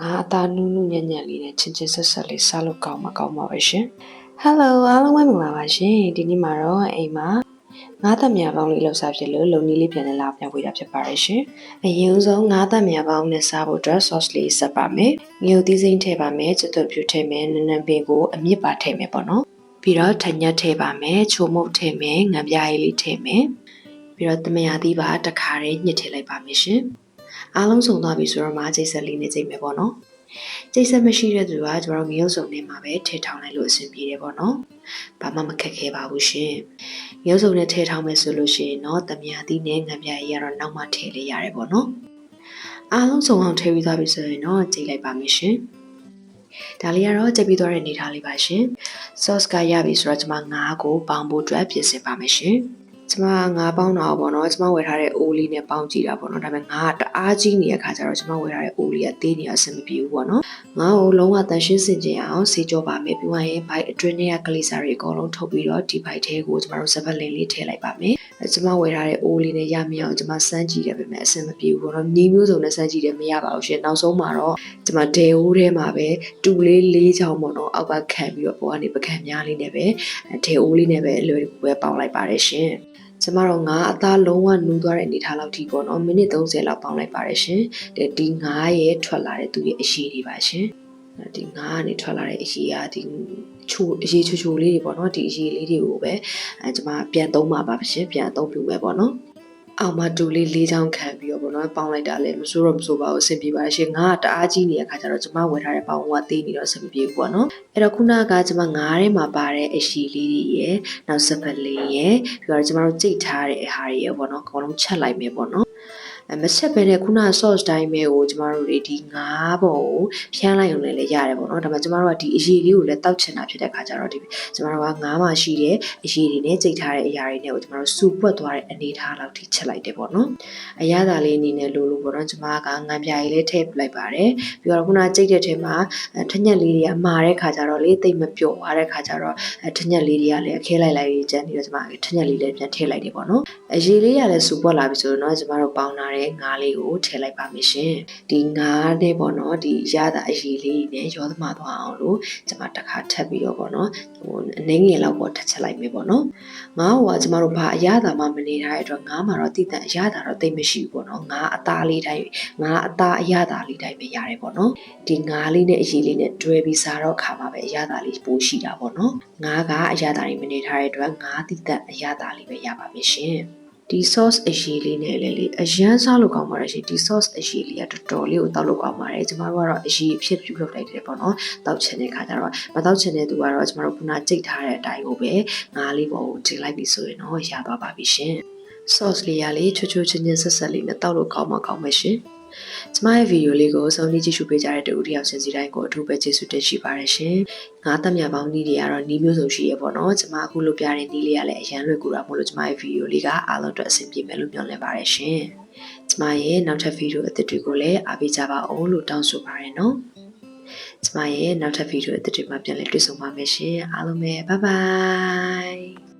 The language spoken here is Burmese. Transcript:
ငါအသားနူးနူးညံ့ညံ့လေးနဲ့ချင်းချင်းဆက်ဆက်လေးစားလို့ကောင်းမှာကောင်းမှာပဲရှင်ဟယ်လိုအားလုံးပဲမင်္ဂလာပါရှင်ဒီနေ့မှာတော့အိမ်မှာငါးသက်မြာပေါင်းလေးလောက်စားဖြစ်လို့လုံနီးလေးပြန်လည်လာပြန်ဝေးတာဖြစ်ပါရဲ့ရှင်အရင်ဆုံးငါးသက်မြာပေါင်းနဲ့စားဖို့အတွက် sauce လေးဆက်ပါမယ်ငရုတ်သီးစိမ့်ထည့်ပါမယ်ကျွတ်သွပ်ပြူထည့်မယ်နန်းနန်းပင်ကိုအမြစ်ပါထည့်မယ်ပေါ့နော်ပြီးတော့ထညက်ထည့်ပါမယ်ချိုမုတ်ထည့်မယ်ငံပြားရည်လေးထည့်မယ်ပြီးတော့တမယာသီးပါတစ်ခါတည်းညှစ်ထည့်လိုက်ပါမယ်ရှင် အားလုံးစုံသွားပြီဆိုတော့မှကျိတ်ဆက်လေးနဲ့ကျိတ်မယ်ပေါ့နော်ကျိတ်ဆက်မရှိတဲ့သူကကျမတို့ငရုတ်စုံနဲ့မှာပဲထည့်ထောင်လိုက်လို့အဆင်ပြေတယ်ပေါ့နော်။ဘာမှမခက်ခဲပါဘူးရှင်။ငရုတ်စုံနဲ့ထည့်ထောင်မယ်ဆိုလို့ရှိရင်တော့တမယာသီးနဲ့ငံပြားရည်ကတော့နောက်မှထည့်လေးရတယ်ပေါ့နော်။အားလုံးစုံအောင်ထည့်ပြီးသားပြီဆိုရင်တော့ကြိတ်လိုက်ပါမယ်ရှင်။ဒါလေးကတော့ကြိတ်ပြီးသွားတဲ့အနေထားလေးပါရှင်။ sauce ကရပြီဆိုတော့ကျမငါးကိုပေါင်းဖို့အတွက်ပြင်ဆင်ပါမယ်ရှင်။ ကျမငါးပေါင်းတာပေါ့နော်ကျမဝယ်ထားတဲ့အိုးလေးနဲ့ပေါင်းကြည့်တာပေါ့နော်ဒါပေမဲ့ငါးကတအားကြီးနေတဲ့ခါကျတော့ကျမဝယ်ထားတဲ့အိုးလေးကသေးနေအဆင်မပြေဘူးပေါ့နော်ငါ့ကိုလုံးဝတန်ရှင်းစင်ကြင်အောင်ဆေးကြောပါမယ်ပြီးရင်ဘိုက်အတွင်းထဲကကလေးစားတွေအကုန်လုံးထုတ်ပြီးတော့ဒီဘိုက်ထဲကိုကျမတို့စပတ်လင်လေးထည့်လိုက်ပါမယ်အဲကျမဝယ်ထားတဲ့အိုးလေးနဲ့ရမရအောင်ကျမစမ်းကြည့်တယ်ပဲမဲ့အဆင်မပြေဘူးပေါ့နော်ညီမျိုးစုံနဲ့စမ်းကြည့်တယ်မရပါဘူးရှင်နောက်ဆုံးမှာတော့ကျမဒဲအိုးထဲမှာပဲတူလေးလေးချောင်းပေါ့နော်အောက်ကခံပြီးတော့ပေါ်ကနေပကံများလေးနဲ့ပဲဒဲအိုးလေးနဲ့ပဲအလွယ်တကူပဲပေါင်းလိုက်ပါတယ်ရှင် ကျမတို့ငါအသားလုံးဝနူးသွားတဲ့အနေထားလောက်ထိပေါ့နော်မိနစ်30လောက်ပေါင်းလိုက်ပါတယ်ရှင်ဒီငါးရဲ့ထွက်လာတဲ့သူရဲ့အရှိတွေပါရှင်ဒီငါးကနေထွက်လာတဲ့အရှိကဒီချိုအရေးချိုချိုလေးတွေပေါ့နော်ဒီအရေးလေးတွေကိုပဲအဲကျမပြန်သုံးပါပါရှင်ပြန်သုံးပြမယ်ပေါ့နော်အောင်မတူလေးလေးချောင်းခံပြီးတော့ပေါ့နော်ပေါင်းလိုက်တာလည်းမစိုးတော့မစိုးပါဘူးအဆင်ပြေပါရှင်ငါကတအားကြီးနေတဲ့အခါကျတော့ကျမဝယ်ထားတဲ့ပေါင်းကသေးနေတော့အဆင်မပြေဘူးပေါ့နော် အဲ့တော့ခုနကကျမငါးထဲမှာပါတဲ့အရှိလေးတွေရယ်နောက်စပက်လေးရယ်ပြီးတော့ကျမတို့ကြိတ်ထားတဲ့ဟာတွေရယ်ပေါ့နော်အကုန်လုံးချက်လိုက်မယ်ပေါ့နော်အမချက်ပဲနဲ့ခုန sauce တိုင်းပဲကိုကျမတို့တွေဒီငါးပုံကိုဖြန်းလိုက်အောင်လည်းရတယ်ပေါ့နော်ဒါပေမဲ့ကျမတို့ကဒီအရေးလေးကိုလည်းတောက်ချင်တာဖြစ်တဲ့ခါကျတော့ဒီကျမတို့ကငါးမှာရှိတဲ့အရေးတွေနဲ့ကြိတ်ထားတဲ့အရာတွေနဲ့ကိုကျမတို့စူပွက်သွားတဲ့အနေထားလောက်ထိချက်လိုက်တယ်ပေါ့နော်အရသာလေးအနေနဲ့လို့လို့ပေါ့နော်ကျမကငံပြားကြီးလေးထည့်ပလိုက်ပါတယ်ပြီးတော့ခုနကြိတ်တဲ့ထဲမှာထညက်လေးတွေကမာတဲ့ခါကျတော့လေတိတ်မပျော်သွားတဲ့ခါကျတော့ထညက်လေးတွေကလည်းအခဲလိုက်လိုက်ကျန်ပြီးတော့ကျမထညက်လေးလည်းပြန်ထည့်လိုက်တယ်ပေါ့နော်အရေးလေးကလည်းစူပွက်လာပြီဆိုတော့ကျမတို့ပေါင်းလာတဲ့ငါးလေးကိုထည့်လိုက်ပါမယ်ရှင်ဒီငါးနဲ့ပေါ့နော်ဒီရတာအရေးလေးနဲ့ရောသမာသွားအောင်လို့ကျွန်မတစ်ခါထပ်ပြီးတော့ပေါ့နော်ဟိုအနေငယ်လောက်ပေါ့ထပ်ချက်လိုက်မယ်ပေါ့နော်ငါးဟိုကကျွန်တော်တို့ဘာအရသာမှမနေထားတဲ့အတွက်ငါးမှာတော့တည်တံ့အရသာတော့တိတ်မရှိဘူးပေါ့နော်ငါးအသားလေးတိုင်းငါးအသားအရသာလေးတိုင်းပဲရတယ်ပေါ့နော်ဒီငါးလေးနဲ့အရေးလေးနဲ့တွဲပြီးစားတော့ခါမှာပဲအရသာလေးပိုရှိတာပေါ့နော်ငါးကအရသာလေးမနေထားတဲ့အတွက်ငါးတည်တံ့အရသာလေးပဲရပါမယ်ရှင်ဒီ sauce အရေးလေးနဲ့လည်းလေအရန်စားလို့ကောင်းပါတယ်ရှင်ဒီ sauce အရေးလေးကတော်တော်လေးကိုတောက်လို့ကောင်းပါတယ်ကျမတို့ကတော့အရေးဖြစ်ပြုလုပ်လိုက်တယ်ပေါ့နော်တောက်ချင်တဲ့ခါကျတော့မတောက်ချင်တဲ့သူကတော့ကျမတို့ခုနကြိတ်ထားတဲ့အတိုင်းကိုပဲငါးလေးပေါ်ကိုချိန်လိုက်ပြီဆိုရင်တော့ရသွားပါပြီရှင် sauce လေးရလေးချွတ်ချွတ်ချင်းချင်းဆက်ဆက်လေးနဲ့တောက်လို့ကောင်းမှကောင်းမယ်ရှင် ကျမရဲ့ဗီဒီယိုလေးကိုဆုံးဖြတ်ကြည့်ရှုပေးကြတဲ့တူတယောက်ချင်းစီတိုင်းကိုအထူးပဲကျေးဇူးတင်ရှိပါတယ်ရှင်။ငါးသက်မြပေါင်းနည်းတွေကတော့နီးမျိုးစုံရှိရပေါ့နော်။ကျမအခုလုပ်ပြတဲ့နည်းလေးကလည်းအရန်လွယ်ကူတာမို့လို့ကျမရဲ့ဗီဒီယိုလေးကအားလုံးအတွက်အဆင်ပြေမယ်လို့မျှော်လင့်ပါတယ်ရှင်။ကျမရဲ့နောက်ထပ်ဗီဒီယိုအသစ်တွေကိုလည်းအားပေးကြပါအောင်လို့တောင်းဆိုပါရနော်။ကျမရဲ့နောက်ထပ်ဗီဒီယိုအသစ်တွေမှာပြန်လည်တွေ့ဆုံပါမယ်ရှင်။အားလုံးပဲ bye bye